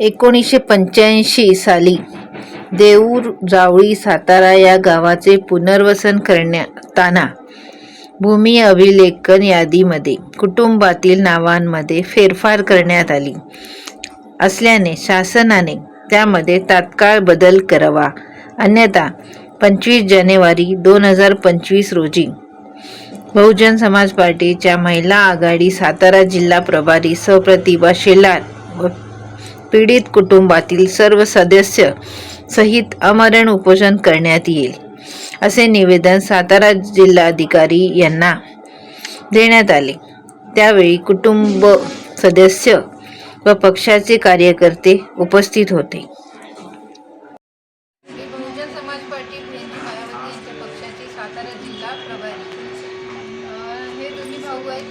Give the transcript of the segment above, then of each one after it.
एकोणीसशे पंच्याऐंशी साली देऊर जावळी सातारा या गावाचे पुनर्वसन करण्याताना भूमी अभिलेखन यादीमध्ये कुटुंबातील नावांमध्ये फेरफार करण्यात आली. असल्याने शासनाने त्यामध्ये तात्काळ बदल करावा. अन्यथा पंचवीस जानेवारी दोन हजार पंचवीस रोजी बहुजन समाज पार्टीच्या महिला आघाडी सातारा जिल्हा प्रभारी सप्रतिभा शेलार व पीडित कुटुंबातील सर्व सदस्य सहित अमरण उपोषण करण्यात येईल असे निवेदन सातारा जिल्हाधिकारी यांना देण्यात आले. त्यावेळी कुटुंब सदस्य व पक्षाचे कार्यकर्ते उपस्थित होते. बहुजन समाज पार्टी मायावती यांच्या सातारा जिल्हा प्रभारी. हे दोन्ही भाऊ आहेत.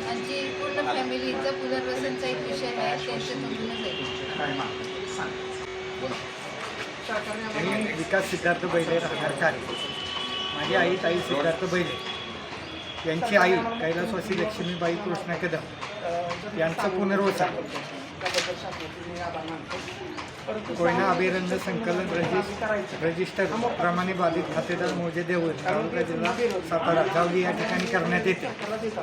पूर्ण फॅमिलीचं पुनर्वसनचा एक विषय आहे त्यांच्यातूनच आहे मी विकास सिद्धार्थ बैले राहणार कार्य माझी आई ताई सिद्धार्थ बैले. यांची आई कैलासवासी लक्ष्मीबाई कृष्णा कदम. यांचं पुनर्वसन. कोयना अभिरंग संकलन रजिस्टर प्रमाणे बाधित खातेदार मोजे देऊळ तालुका जिल्हा सातारा जावली या ठिकाणी करण्यात येते.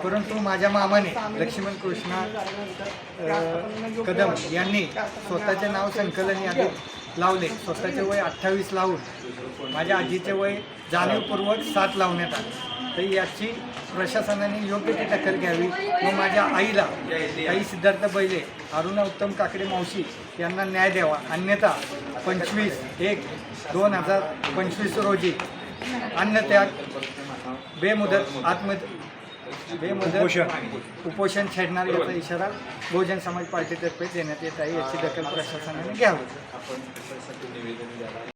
परंतु माझ्या मामाने लक्ष्मण कृष्णा कदम यांनी स्वतःचे नाव संकलन यादीत लावले. स्वतःचे वय अठ्ठावीस लावून माझ्या आजीचे वय जाणीवपूर्वक सात लावण्यात आले. तर याची प्रशासनाने योग्य ती दखल घ्यावी. व माझ्या आईला आई सिद्धार्थ बैले अरुणा उत्तम काकडे मावशी यांना न्याय द्यावा. अन्यथा पंचवीस एक दोन हजार पंचवीस रोजी अन्नत्याग बेमुदत आत्म बेमुदत उपोषण. छेडणार याचा इशारा बहुजन समाज पार्टीतर्फे देण्यात येत आहे याची दखल प्रशासनाने घ्यावी.